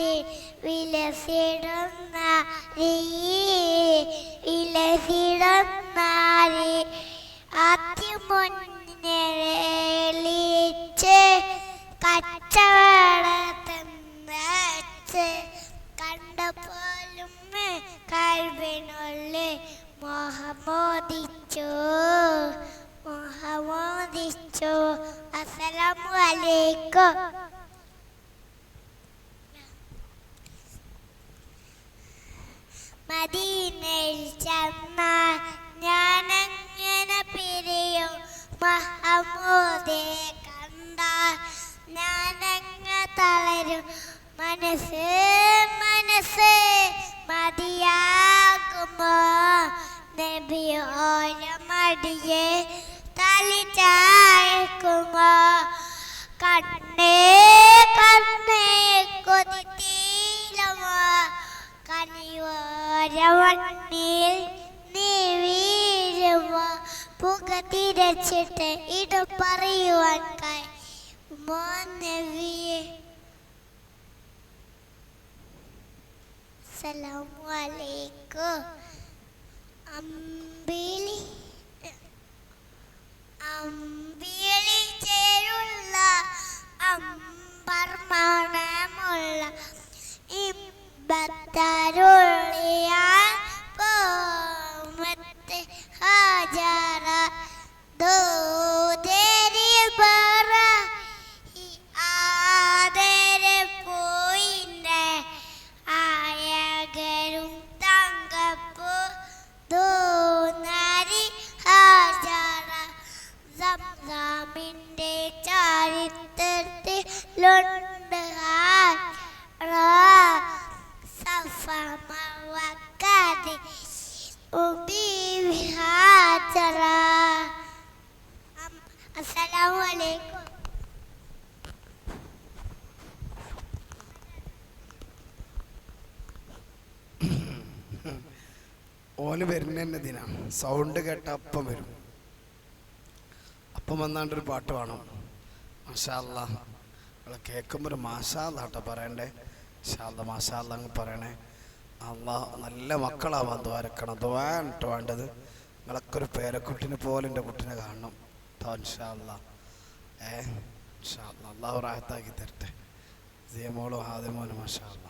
കാത്തി വിലസിടുന്ന വിലസിടുന്നാരി അതിമുന്നിച്ച് കച്ചവടത്തെന്ന് കണ്ടപ്പോലും കഴിവിനുള്ളിൽ മോഹമോദിച്ചു മോഹമോദിച്ചു അസ്സലാമു മദീനയിൽ ചെന്നാൽ ഞാനങ്ങനെ പിരിയും. മഹമ്മൂദെ കണ്ടാൽ ഞാനങ്ങ തളരും. മനസ്സ് മനസ്സ് മതിയാകുമോ? നബിയോര മടിയെ തലിച്ചായക്കുമോ കണ്ണേ കണ്ണേ കനിയോരവണ്ണിൽ നീ വീഴുമോ? പുക തിരച്ചിട്ട് ഇത് പറയുവാൻ കായ് മോനവിയെ അസ്സലാമു അലൈക്കും. അമ്പിളി അമ്പിളി ചേരുള്ള അമ്പർമണമുള്ള ഇമ്പത്തരുളിയാൽ പോമത്തെ ഹാജറ. ദൂതരി പറ ആദരെ പോയിന്റെ ആയകരും തങ്കപ്പൂ ദൂനരി ഹാജറ. സംസാമിന്റെ ചരിത്രത്തിലുണ്ട് അലൈക്കും ഓന് വരുന്നതന്നെ ദിന സൗണ്ട് കേട്ട അപ്പം വരും. അപ്പം വന്നാണ്ടൊരു പാട്ട് വേണം. മാഷാല്ല കേൾക്കുമ്പോൾ ഒരു മാഷാല്ലാട്ടോ പറയണ്ടേ? ഷാല്ല മാഷാല്ല അങ്ങ് പറയണേ. അല്ല നല്ല മക്കളാവാൻ ദ്വാരക്കണം. ദ്വാനിട്ട് വേണ്ടത് നിങ്ങളൊക്കെ ഒരു പേരക്കുട്ടിനെ പോലെ എന്റെ കുട്ടിനെ കാണണം. ട്ടോ ഇൻഷാല്ല ഏ ഇൻഷാല്ല അള്ളാഹു റാഹത്താക്കി തരട്ടെ. സിയമോളും മഷാ മാഷാല്ല